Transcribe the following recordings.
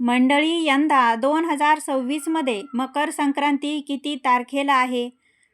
मंडळी यंदा दोन हजार सव्वीसमध्ये मकर संक्रांती किती तारखेला आहे?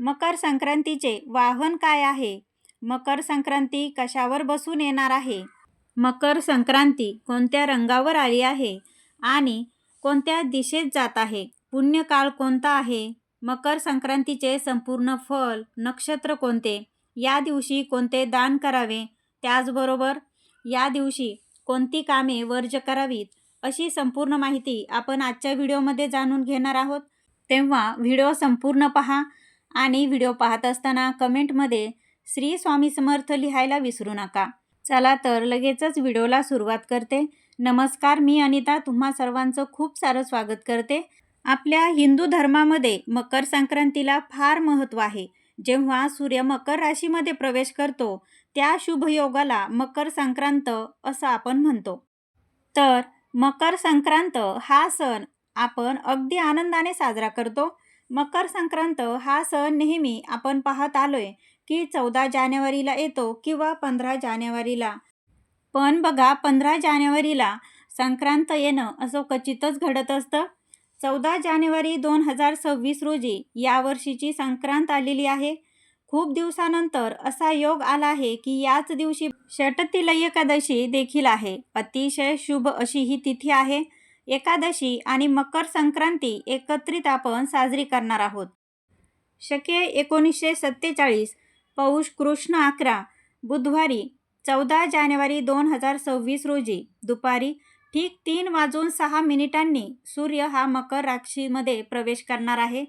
मकर संक्रांतीचे वाहन काय आहे? मकर संक्रांती कशावर बसून येणार आहे? मकर संक्रांती कोणत्या रंगावर आली आहे आणि कोणत्या दिशेत जात आहे? पुण्यकाळ कोणता आहे? मकर संक्रांतीचे संपूर्ण फल नक्षत्र कोणते? या दिवशी कोणते दान करावे? त्याचबरोबर या दिवशी कोणती कामे वर्ज करावीत? अशी संपूर्ण माहिती आपण आजच्या व्हिडिओमध्ये जाणून घेणार आहोत. तेव्हा व्हिडिओ संपूर्ण पहा आणि व्हिडिओ पाहत असताना कमेंटमध्ये श्री स्वामी समर्थ लिहायला विसरू नका. चला तर लगेचच व्हिडिओला सुरुवात करते. नमस्कार मी अनिता. तुम्हा सर्वांचं खूप सारं स्वागत करते. आपल्या हिंदू धर्मामध्ये मकर संक्रांतीला फार महत्त्व आहे. जेव्हा सूर्य मकर राशीमध्ये प्रवेश करतो त्या शुभयोगाला मकर संक्रांत असं आपण म्हणतो. तर मकर संक्रांत हा सण आपण अगदी आनंदाने साजरा करतो. मकर संक्रांत हा सण नेहमी आपण पाहत आलोय की चौदा जानेवारीला येतो किंवा पंधरा जानेवारीला. पण बघा पंधरा जानेवारीला संक्रांत येणं असं क्वचितच घडत असतं. चौदा जानेवारी दोन हजार सव्वीस रोजी यावर्षीची संक्रांत आलेली आहे. खूप दिवसानंतर असा योग आला आहे की याच दिवशी षटतील एकादशी देखील आहे. अतिशय शुभ अशी ही तिथी आहे. एकादशी आणि मकर संक्रांती एकत्रित आपण साजरी करणार आहोत. शके एकोणीसशे सत्तेचाळीस पौष कृष्ण अकरा बुधवारी चौदा जानेवारी दोन हजार सव्वीस रोजी दुपारी ठीक तीन वाजून सहा मिनिटांनी सूर्य हा मकर राशीमध्ये प्रवेश करणार आहे.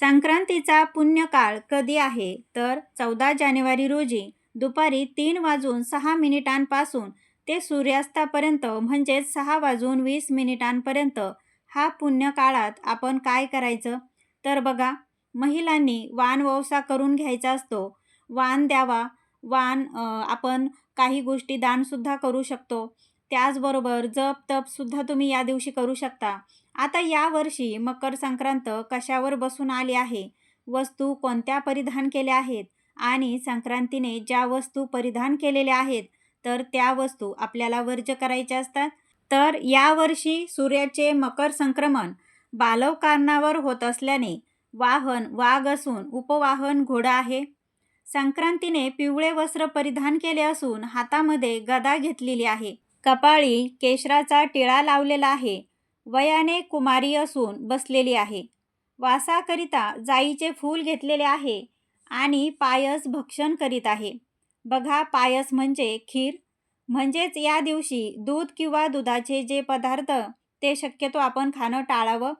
संक्रांतीचा पुण्यकाळ कधी आहे? तर चौदा जानेवारी रोजी दुपारी तीन वाजून सहा मिनिटांपासून ते सूर्यास्तापर्यंत म्हणजेच सहा वाजून वीस मिनिटांपर्यंत हा पुण्यकाळात आपण काय करायचं? तर बघा महिलांनी वान ववसा करून घ्यायचा असतो. वाण द्यावा. वान आपण काही गोष्टी दानसुद्धा करू शकतो. त्याचबरोबर जप तपसुद्धा तुम्ही या दिवशी करू शकता. आता यावर्षी मकर संक्रांत कशावर बसून आली आहे? वस्तू कोणत्या परिधान केल्या आहेत? आणि संक्रांतीने ज्या वस्तू परिधान केलेल्या आहेत तर त्या वस्तू आपल्याला वर्ज करायच्या असतात? तर यावर्षी सूर्याचे मकर संक्रमण बालव कारणावर होत असल्याने वाहन वाघ असून उपवाहन घोडा आहे. संक्रांतीने पिवळे वस्त्र परिधान केले असून हातामध्ये गदा घेतलेली आहे. कपाळी केशराचा टिळा लावलेला आहे. वयाने कुमारी असून बसलेली आहे. वासाकरिता जाईचे फूल घेतलेले आहे आणि पायस भक्षण करीत आहे. बघा पायस म्हणजे खीर. म्हणजेच या दिवशी दूध किंवा दुधाचे जे पदार्थ ते शक्यतो आपण खाणं टाळावं.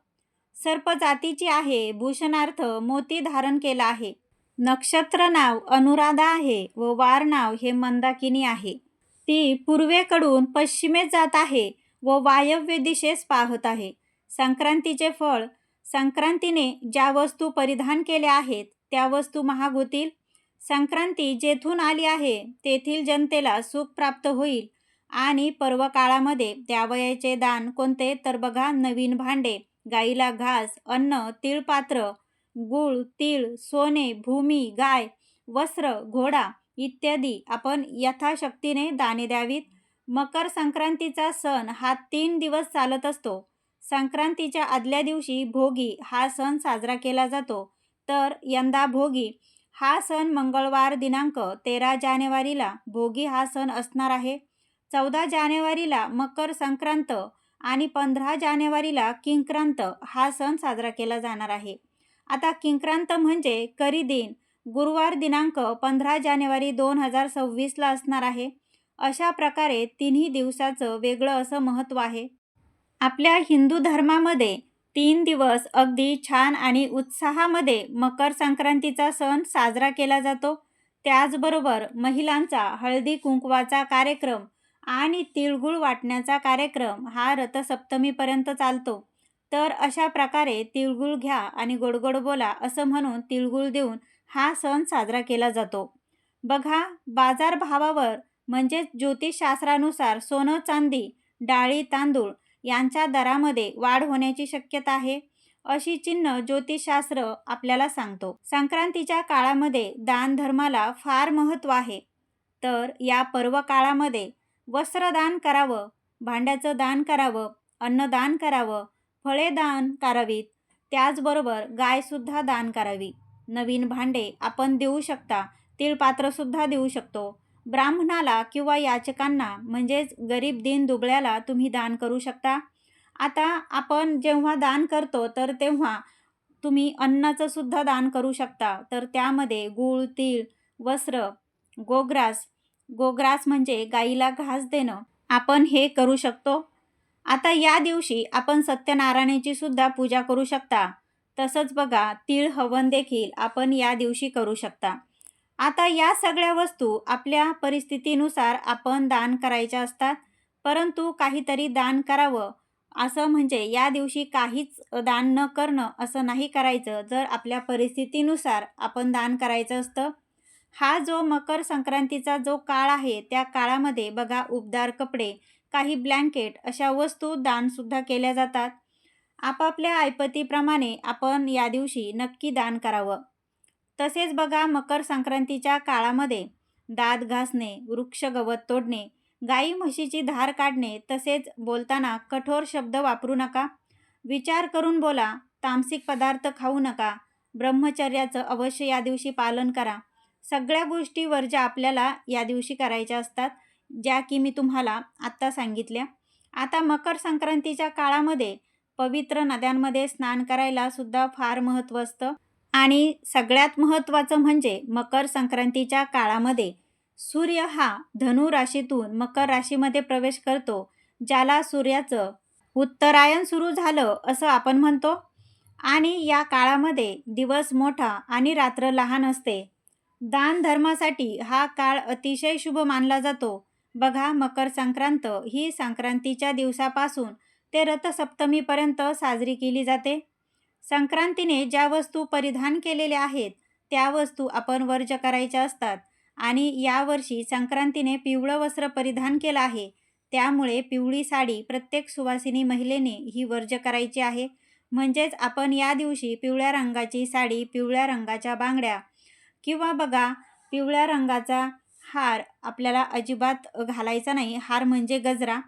सर्प जातीची आहे भूषणार्थ मोती धारण केला आहे. नक्षत्र नाव अनुराधा आहे व वार नाव हे मंदाकिनी आहे. ती पूर्वेकडून पश्चिमेत जात आहे व वायव्य दिशेस पाहत आहे. संक्रांतीचे फळ संक्रांतीने ज्या वस्तू परिधान केल्या आहेत त्या वस्तू महाग होतील संक्रांती जेथून आली आहे तेथील जनतेला सुख प्राप्त होईल आणि पर्व काळामध्ये द्यावयाचे दान कोणते तर बघा नवीन भांडे गाईला घास अन्न तिळपात्र गूळ तीळ सोने भूमी गाय वस्त्र घोडा इत्यादी. आपण यथाशक्तीने दाने द्यावीत. मकर संक्रांतीचा सण हा तीन दिवस चालत असतो. संक्रांतीच्या आदल्या दिवशी भोगी हा सण साजरा केला जातो. तर यंदा भोगी हा सण मंगळवार दिनांक तेरा जानेवारीला भोगी हा सण असणार आहे. चौदा जानेवारीला मकर संक्रांत आणि पंधरा जानेवारीला किंक्रांत हा सण साजरा केला जाणार आहे. आता किंक्रांत म्हणजे करी दिन. गुरुवार दिनांक पंधरा जानेवारी दोन हजार सव्वीसला असणार आहे. अशा प्रकारे तिन्ही दिवसाचं वेगळं असं महत्त्व आहे. आपल्या हिंदू धर्मामध्ये तीन दिवस अगदी छान आणि उत्साहामध्ये मकर संक्रांतीचा सण साजरा केला जातो. त्याचबरोबर महिलांचा हळदी कुंकवाचा कार्यक्रम आणि तिळगुळ वाटण्याचा कार्यक्रम हा रथसप्तमीपर्यंत चालतो. तर अशा प्रकारे तिळगुळ घ्या आणि गोडगोड बोला असं म्हणून तिळगुळ देऊन हा सण साजरा केला जातो. बघा बाजारभावावर म्हणजेच ज्योतिषशास्त्रानुसार सोनं चांदी डाळी तांदूळ यांच्या दरामध्ये वाढ होण्याची शक्यता आहे अशी चिन्ह ज्योतिषशास्त्र आपल्याला सांगतो. संक्रांतीच्या काळामध्ये दान धर्माला फार महत्त्व आहे. तर या पर्व काळामध्ये वस्त्रदान करावं भांड्याचं दान करावं अन्नदान करावं फळे दान करावीत त्याचबरोबर गायसुद्धा दान करावी. नवीन भांडे आपण देऊ शकता तिळपात्रसुद्धा देऊ शकतो. ब्राह्मणाला किंवा याचकांना म्हणजेच गरीब दिन दुबळ्याला तुम्ही दान करू शकता. आता आपण जेव्हा दान करतो तर तेव्हा तुम्ही अन्नाचं सुद्धा दान करू शकता. तर त्यामध्ये गूळ तीळ वस्त्र गोग्रास गोग्रास म्हणजे गाईला घास देणं आपण हे करू शकतो. आता या दिवशी आपण सत्यनारायणाची सुद्धा पूजा करू शकता. तसंच बघा तीळ हवन देखील आपण या दिवशी करू शकता. आता या सगळ्या वस्तू आपल्या परिस्थितीनुसार आपण दान करायच्या असतात परंतु काहीतरी दान करावं. असं म्हणजे या दिवशी काहीच दान न करणं असं नाही करायचं जर आपल्या परिस्थितीनुसार आपण दान करायचं असतं. हा जो मकर संक्रांतीचा जो काळ आहे त्या काळामध्ये बघा उबदार कपडे काही ब्लँकेट अशा वस्तू दानसुद्धा केल्या जातात. आपापल्या ऐपतीप्रमाणे आपण या दिवशी नक्की दान करावं. तसेच बघा मकर संक्रांतीच्या काळामध्ये दात घासणे वृक्ष गवत तोडणे गाई म्हशीची धार काढणे तसेच बोलताना कठोर शब्द वापरू नका. विचार करून बोला तामसिक पदार्थ खाऊ नका ब्रह्मचर्याचं अवश्य या दिवशी पालन करा. सगळ्या गोष्टी वर्ज्या आपल्याला या दिवशी करायच्या असतात ज्या की मी तुम्हाला आत्ता सांगितल्या. आता मकर संक्रांतीच्या काळामध्ये पवित्र नद्यांमध्ये स्नान करायला सुद्धा फार महत्त्व असतं. आणि सगळ्यात महत्त्वाचं म्हणजे मकर संक्रांतीच्या काळामध्ये सूर्य हा धनु राशीतून मकर राशीमध्ये प्रवेश करतो ज्याला सूर्याचं उत्तरायण सुरू झालं असं आपण म्हणतो. आणि या काळामध्ये दिवस मोठा आणि रात्र लहान असते. दान धर्मासाठी हा काळ अतिशय शुभ मानला जातो. बघा मकर संक्रांत ही संक्रांतीच्या दिवसापासून ते रथसप्तमीपर्यंत साजरी केली जाते. संक्रांतीने ज्या वस्तू परिधान केलेल्या आहेत त्या वस्तू आपण वर्ज करायच्या असतात आणि यावर्षी संक्रांतीने पिवळं वस्त्र परिधान केलं आहे. त्यामुळे पिवळी साडी प्रत्येक सुवासिनी महिलेने ही वर्ज करायची आहे. म्हणजेच आपण या दिवशी पिवळ्या रंगाची साडी पिवळ्या रंगाच्या बांगड्या किंवा बघा पिवळ्या रंगाचा हार आपल्याला अजिबात घालायचा नाही. हार म्हणजे गजरा.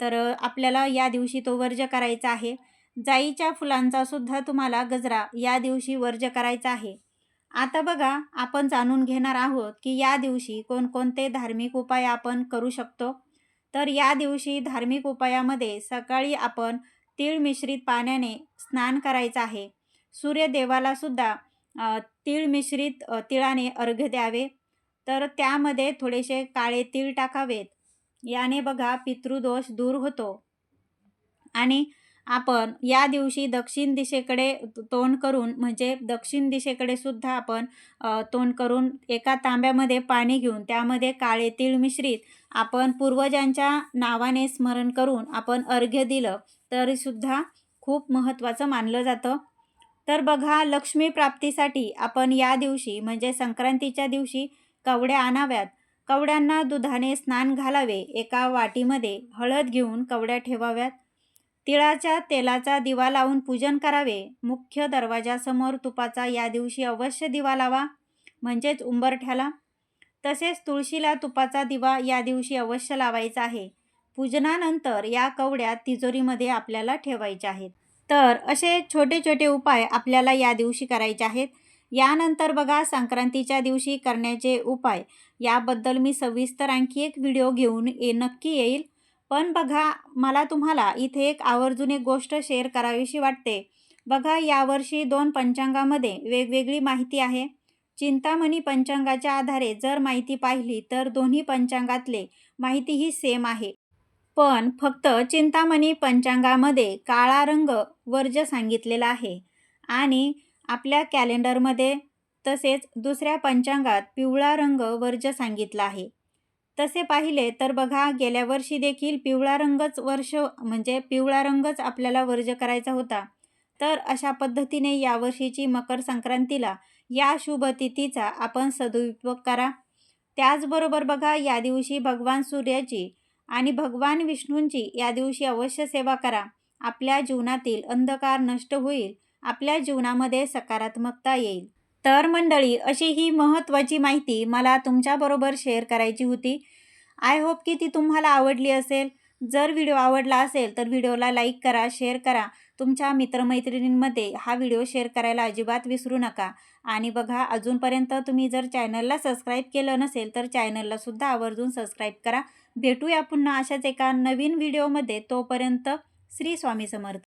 तर आपल्याला या दिवशी तो वर्ज करायचा आहे. जाईच्या फुलांचा सुद्धा तुम्हाला गजरा या दिवशी वर्ज करायचा आहे. आता बघा आपण जाणून घेणार आहोत की या दिवशी कोणकोणते धार्मिक उपाय आपण करू शकतो. तर या दिवशी धार्मिक उपायामध्ये सकाळी आपण तीळ मिश्रित पाण्याने स्नान करायचं आहे. सूर्यदेवाला सुद्धा तीळ मिश्रित तिळाने अर्घ्य द्यावे. तर त्यामध्ये थोडेसे काळे तीळ टाकावेत. याने बघा पितृदोष दूर होतो. आणि आपण या दिवशी दक्षिण दिशेकडे तोंड करून म्हणजे दक्षिण दिशेकडे सुद्धा आपण तोंड करून एका तांब्यामध्ये पाणी घेऊन त्यामध्ये काळे तीळ मिश्रित आपण पूर्वजांच्या नावाने स्मरण करून आपण अर्घ्य दिलं तरीसुद्धा खूप महत्त्वाचं मानलं जातं. तर बघा लक्ष्मी प्राप्तीसाठी आपण या दिवशी म्हणजे संक्रांतीच्या दिवशी कवड्या आणाव्यात. कवड्यांना दुधाने स्नान घालावे. एका वाटीमध्ये हळद घेऊन कवड्या ठेवाव्यात. तिळाच्या तेलाचा दिवा लावून पूजन करावे. मुख्य दरवाजासमोर तुपाचा या दिवशी अवश्य दिवा लावा म्हणजेच उंबरठ्याला. तसेच तुळशीला तुपाचा दिवा या दिवशी अवश्य लावायचा आहे. पूजनानंतर या कवड्या तिजोरीमध्ये आपल्याला ठेवायच्या आहेत. तर असे छोटे छोटे उपाय आपल्याला या दिवशी करायचे आहेत. यानंतर बघा संक्रांतीच्या दिवशी करण्याचे उपाय. याबद्दल मी सविस्तर आणखी एक व्हिडिओ घेऊन ये नक्की येईल. पण बघा मला तुम्हाला इथे एक आवर्जून एक गोष्ट शेअर करावीशी वाटते. बघा यावर्षी दोन पंचांगामध्ये वेगवेगळी माहिती आहे. चिंतामणी पंचांगाच्या आधारे जर माहिती पाहिली तर दोन्ही पंचांगातले माहिती ही सेम आहे. पण फक्त चिंतामणी पंचांगामध्ये काळा रंग वर्ज सांगितलेला आहे. आणि आपल्या कॅलेंडरमध्ये तसेच दुसऱ्या पंचांगात पिवळा रंग वर्ज सांगितला आहे. तसे पाहिले तर बघा गेल्या वर्षी देखील पिवळा रंगच वर्ष म्हणजे पिवळा रंगच आपल्याला वर्ज करायचा होता. तर अशा पद्धतीने यावर्षीची मकर संक्रांतीला या शुभ तिथीचा आपण सदुपयोग करा. त्याचबरोबर बघा या दिवशी भगवान सूर्याची आणि भगवान विष्णूंची या दिवशी अवश्य सेवा करा. आपल्या जीवनातील अंधकार नष्ट होईल. आपल्या जीवनामध्ये सकारात्मकता येईल. तर मंडळी अशी ही महत्त्वाची माहिती मला तुमच्याबरोबर शेअर करायची होती. आय होप की ती तुम्हाला आवडली असेल. जर व्हिडिओ आवडला असेल तर व्हिडिओला लाईक करा शेअर करा. तुमच्या मित्रमैत्रिणींमध्ये हा व्हिडिओ शेअर करायला अजिबात विसरू नका. आणि बघा अजूनपर्यंत तुम्ही जर चॅनलला सबस्क्राईब केलं नसेल तर चॅनललासुद्धा आवर्जून सबस्क्राईब करा. भेटूया पुन्हा अशाच एका नवीन व्हिडिओमध्ये तोपर्यंत श्री स्वामी समर्थ.